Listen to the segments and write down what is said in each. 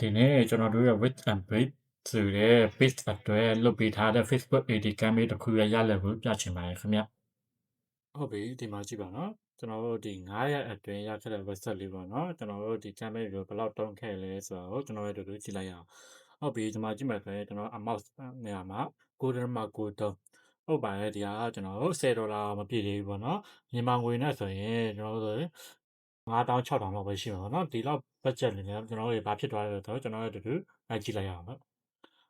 ဒီနေ့ကျွန်တော်တို့ရဲ့ With and Break ဆိုတဲ့ page အတွက်လုပ်ပေးထားတဲ့ Facebook AD campaign တစ်ခုရရလည်ကိုပြချင်ပါတယ်ခင်ဗျဟုတ်ပြီဒီမှာကြည့်ပါနော်ကျွန်တော်တို့ဒီ9ရက်အတွင်းရခဲ့တဲ့ website လေးပေါ့နော်ကျွန်တော်တို့ဒီ campaign ကိုဘယ်လောက်တုံးခဲ့လဲဆိုတော့ကျွန်တော်တို့တို့ကြည့်လိုက်ရအောင်ဟုတ်ပြီဒီမှာကြည့်မယ်ဆိုရင်ကျွန်တော် amount နေရာမှာ9.9တုံးဟုတ်ပါတယ်ဒီဟာကျွန်တော်တို့10ဒေါ်လာမပြည့်သေးဘူးပေါ့နော်မြန်မာငွေနဲ့ဆိုရင်ကျွန်တော်တို့ 9000 6000လောက်ပဲရှိမှာပေါ့နော်ဒီလောက် budget နေနဲ့ကျွန်တော်တို့ဘာဖြစ်သွားလဲဆိုတော့ကျွန်တော်တို့တူတူလိုက်ကြည့်လိုက်ရအောင်ပေါ့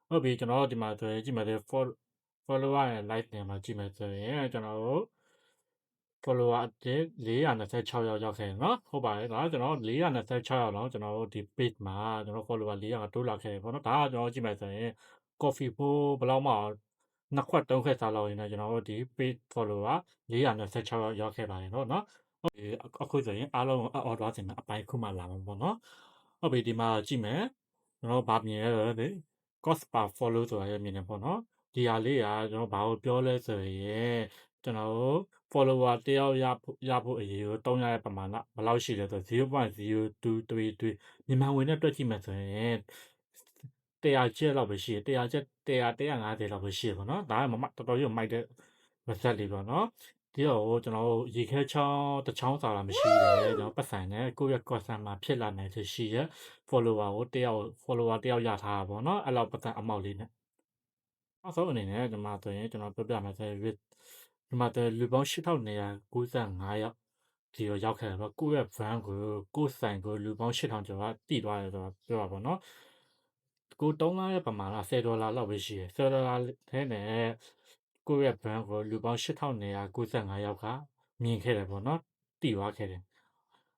ဟုတ်ပြီကျွန်တော်တို့ဒီမှာဆိုရင်ကြည့်မယ်ဆို follower ရဲ့ like နေမှာကြည့်မယ်ဆိုရင်ကျွန်တော်တို့ follower အသစ်426ယောက်ရောက်ခဲ့တယ်နော်ဟုတ်ပါတယ်ဒါကျွန်တော်426ယောက်လောက်ကျွန်တော်တို့ဒီ page မှာကျွန်တော် follower 400တိုးလာခဲ့တယ်ပေါ့နော်ဒါကကျွန်တော်ကြည့်မယ်ဆိုရင် coffee ဖို့ဘယ်လောက်မှနှစ်ခွက်သုံးခွက်စားလောက်ရင်လည်းကျွန်တော်တို့ဒီ page follower 426ယောက်ရောက်ခဲ့ပါတယ်နော်နော် ဟုတ်ပြီအခုဆိုရင်အားလုံးအော်သွားခြင်းအပိုင်းခုမှလာမှာပေါ့နော်ဟုတ်ပြီဒီမှာကြည့်မယ်ကျွန်တော်ဗာမြင်ရတော့လေ cost per follow ဆိုတာရမြင်နေပေါ့နော်ဒီဟာလေးကကျွန်တော်ဘာကိုပြောလဲဆိုရင်ကျွန်တော်တို့ follower တယောက်ရဖို့ရဖို့အရေးကို300ရဲ့ပမာဏဘယ်လောက်ရှိလဲဆို0.0233မြန်မာဝင်နဲ့တွက်ကြည့်မယ်ဆိုရင်100ကျက်လောက်ပဲရှိတယ်100ကျက်100 150လောက်ပဲရှိတယ်ပေါ့နော်ဒါကမမတော်တော်ကြီးမိုက်တဲ့ result လေးပေါ့နော် ဒီတော့ကျွန်တော်တို့ရေခဲချောင်းတချောင်းစာလာမရှိတယ်ကျွန်တော်ပတ်ဆိုင်နဲ့ကိုယ့်ရဲ့ customer ဖြစ်လာနိုင်တဲ့ရှိရ follower ကိုတယောက် follower တယောက်ရထားတာပေါ့နော်အဲ့လောက်ပတ်စံအမောက်လေးနဲ့နောက်ဆုံးအနေနဲ့ဒီမှာဆိုရင်ကျွန်တော်ပြောပြမယ်ဆိုရင်ဒီမှာတလူပေါင်း8995ယောက်ဒီရောရောက်ခဲ့တယ်ပေါ့ကိုယ့်ရဲ့ brand ကိုကိုယ့်ဆိုင်ကိုလူပေါင်း8000ကျော်ကတည်သွားတယ်ဆိုတော့ပြောပါပေါ့နော်ကိုတုံးလာရဲ့ပမာဏ10ဒေါ်လာလောက်ပဲရှိတယ်10ဒေါ်လာထဲနဲ့ ကိုယ့်ရဲ့ brand ကိုလူပေါင်း8995ယောက်ကမြင်ခဲ့တယ်ပေါ့နော်တည်သွားခဲ့တယ်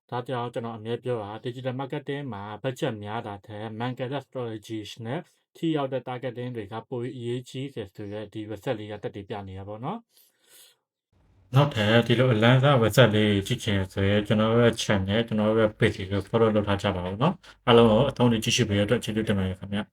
ဒါကြောင့်ကျွန်တော်အမြဲပြောတာ digital marketing မှာ budget များတာတဲ့ market strategy နဲ့ထိရောက်တဲ့ targeting တွေကပိုအရေးကြီးတယ်ဆိုတော့ဒီ website လေးကတက်တည်ပြနေတာပေါ့နော်နောက်ထပ်ဒီလိုအလန်းစား website လေးကြည့်ချင်ဆိုရင်ကျွန်တော်ရဲ့ channel ကျွန်တော်ရဲ့ page ကို follow လုပ်ထားကြပါဦးเนาะအားလုံးကိုအသုံးပြုကြည့်ရှုပေးရတဲ့အတွက်ကျေးဇူးတင်ပါတယ်ခင်ဗျာ